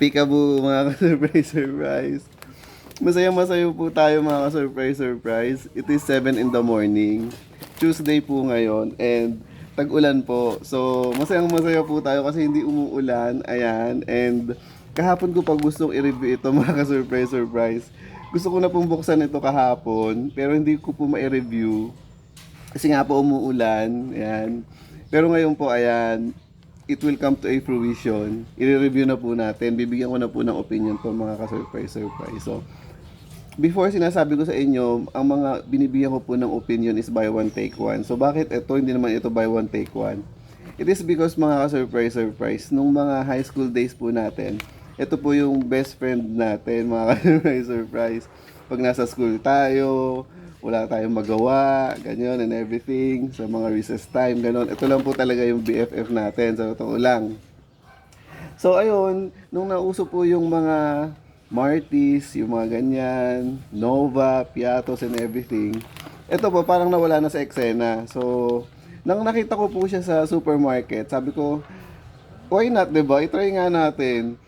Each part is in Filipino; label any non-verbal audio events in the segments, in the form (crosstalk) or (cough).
Peekaboo mga (laughs) ka-surprise surprise. Masaya masaya po tayo mga ka-surprise surprise. It is 7 in the morning. Tuesday po ngayon and tag-ulan po. So masayang masaya po tayo kasi hindi umuulan. Ayan. And kahapon ko pa gustong i-review ito (laughs) mga ka-surprise surprise. Gusto ko na pong buksan ito kahapon pero hindi ko po ma-review. Kasi nga po umuulan. Ayan. Pero ngayon po, ayan, it will come to a fruition. I-review na po natin. Bibigyan ko na po ng opinion po mga ka-surprise surprise. So, before sinasabi ko sa inyo, ang mga binibigyan ko po ng opinion is buy one take one. So bakit ito hindi naman ito buy one take one? It is because mga ka-surprise surprise nung mga high school days po natin, ito po yung best friend natin mga (laughs) ka-surprise surprise. Pag nasa school tayo, wala tayong magawa, ganyan and everything, sa mga recess time, ganon. Ito lang po talaga yung BFF natin, sa totoo lang. So ayun, nung nauso po yung mga Martis, yung mga ganyan, Nova, Piatos and everything, ito po parang nawala na sa eksena. So, nang nakita ko po siya sa supermarket, sabi ko, why not, ba? I-try nga natin.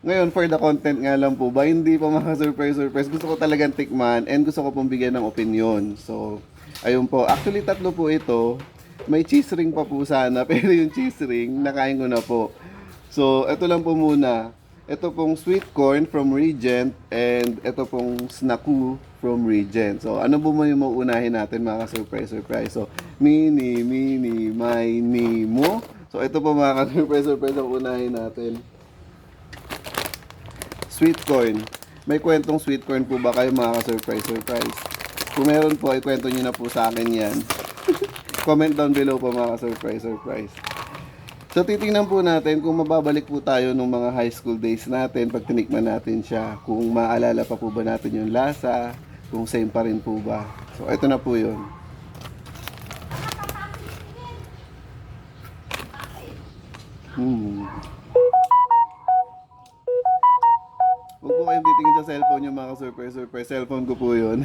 Ngayon, for the content nga lang po ba, hindi pa mga (laughs) surprise surprise. Gusto ko talagang tikman and gusto ko pong bigyan ng opinion. So, ayun po. Actually, tatlo po ito. May cheese ring pa po sana, (laughs) pero yung cheese ring, nakain ko na po. So, ito lang po muna. Ito pong sweet corn from Regent and ito pong snaku from Regent. So, ano po mo yung mauunahin natin mga surprise surprise. So, mini, mini, mini mo. So, ito po mga surprise surprise ang unahin natin. Sweet corn. May kwentong sweet corn po ba kayo mga surprise surprise? Kung meron po, ikwento nyo na po sa akin yan. (laughs) Comment down below po mga surprise surprise. So titingnan po natin kung mababalik po tayo nung mga high school days natin pag tinikman natin siya. Kung maalala pa po ba natin yung lasa, kung same pa rin po ba. So ito na po yun. Hmm. Titingin sa cellphone yung mga surprise surprise. Cellphone ko po yun.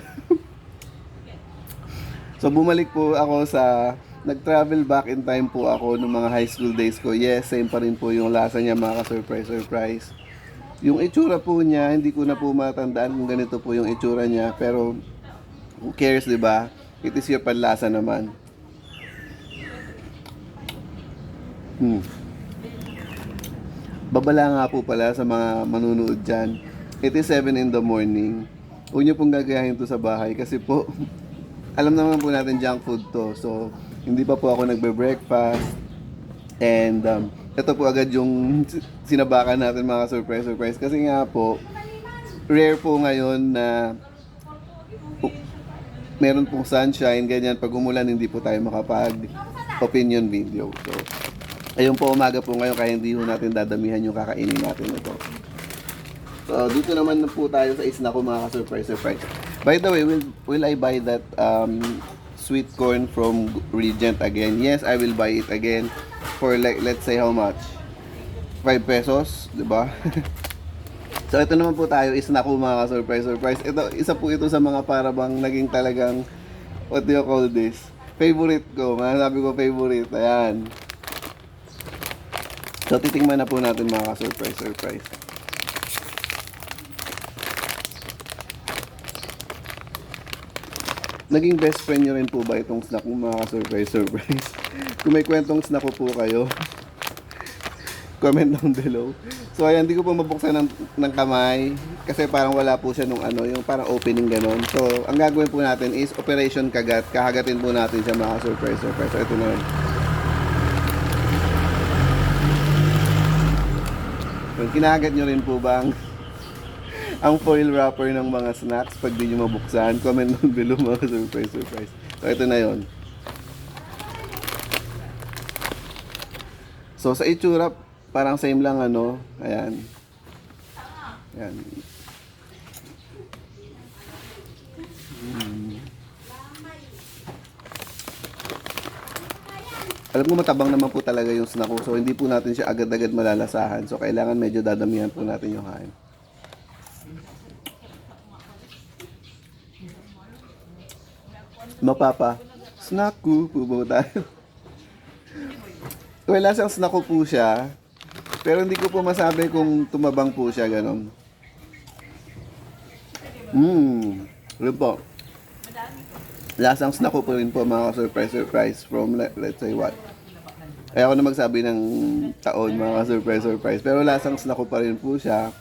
(laughs) so bumalik po ako sa nag-travel back in time po ako nung mga high school days ko. Yes, same pa rin po yung lasa niya mga surprise surprise. Yung itsura po niya, hindi ko na po matandaan kung ganito po yung itsura niya. Pero who cares, di ba? It is your panlasa naman. Hmm. Babala nga po pala sa mga manunood dyan. It is 7 in the morning. Huwag niyo pong gagayahin to sa bahay kasi po, (laughs) alam naman po natin junk food to. So, hindi pa po ako nagbe-breakfast. And um, ito po agad yung (laughs) sinabakan natin mga surprise surprise. Kasi nga po, rare po ngayon na meron pong sunshine, ganyan. Pag umulan, hindi po tayo makapag opinion video. So, ayun po umaga po ngayon kaya hindi po natin dadamihan yung kakainin natin ito. So, dito naman po tayo sa isna ko mga surprise surprise. By the way, will, will I buy that um, sweet corn from Regent again? Yes, I will buy it again for like, let's say how much? 5 pesos, di ba? (laughs) so, ito naman po tayo, isna ko mga surprise surprise. Ito, isa po ito sa mga parabang naging talagang, what do you call this? Favorite ko, masasabi ko favorite. Ayan. So, titingnan na po natin mga surprise surprise. Naging best friend nyo rin po ba itong snack mo mga surprise surprise? (laughs) Kung may kwentong snack ko po kayo, (laughs) comment down below. So ayan, hindi ko po mabuksan ng, ng kamay kasi parang wala po siya nung ano, yung parang opening ganon. So ang gagawin po natin is Operation Kagat. Kahagatin po natin siya mga surprise surprise. So ito na yun. Kung kinagat nyo rin po bang ang foil wrapper ng mga snacks pag di nyo mabuksan, comment down below mga surprise surprise. So ito na yon. So sa itsura, parang same lang ano. Ayan. Ayan. Alam ko matabang naman po talaga yung snack ko. So hindi po natin siya agad-agad malalasahan. So kailangan medyo dadamihan po natin yung kain. Mapapa. Snaku po ba tayo? Wala siyang snaku po siya. Pero hindi ko po masabi kung tumabang po siya, ganon. Mmm, yun po. Lasang snack ko po rin po mga surprise surprise from let, let's say what. Kaya ako na magsabi ng taon mga surprise surprise. Pero lasang snack ko pa rin po siya.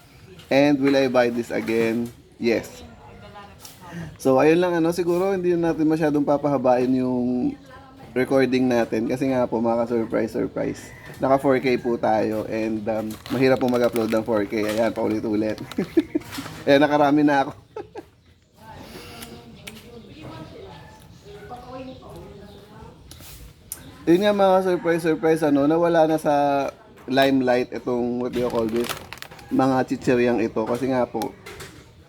And will I buy this again? Yes. So ayun lang ano, siguro hindi natin masyadong papahabain yung recording natin kasi nga po mga surprise surprise. Naka 4K po tayo and um, mahirap po mag-upload ng 4K. Ayan, paulit-ulit. (laughs) Ayan, nakarami na ako. (laughs) Yun nga mga surprise surprise ano, nawala na sa limelight itong what do you call this? Mga chicheryang ito kasi nga po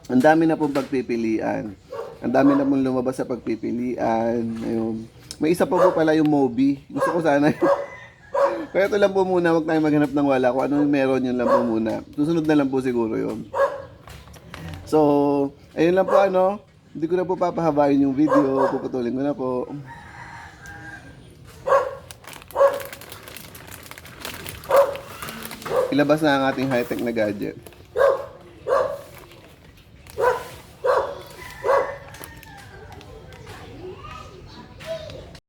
ang dami na pong pagpipilian. Ang dami na pong lumabas sa pagpipilian. Ayun. May isa pa po pala yung Moby. Gusto ko sana. Kaya (laughs) ito lang po muna, huwag tayong maghanap ng wala. Kung ano yung meron, yun lang po muna. Susunod na lang po siguro yun. So, ayun lang po ano. Hindi ko na po papahabain yung video. Puputulin ko na po. Ilabas na ang ating high-tech na gadget.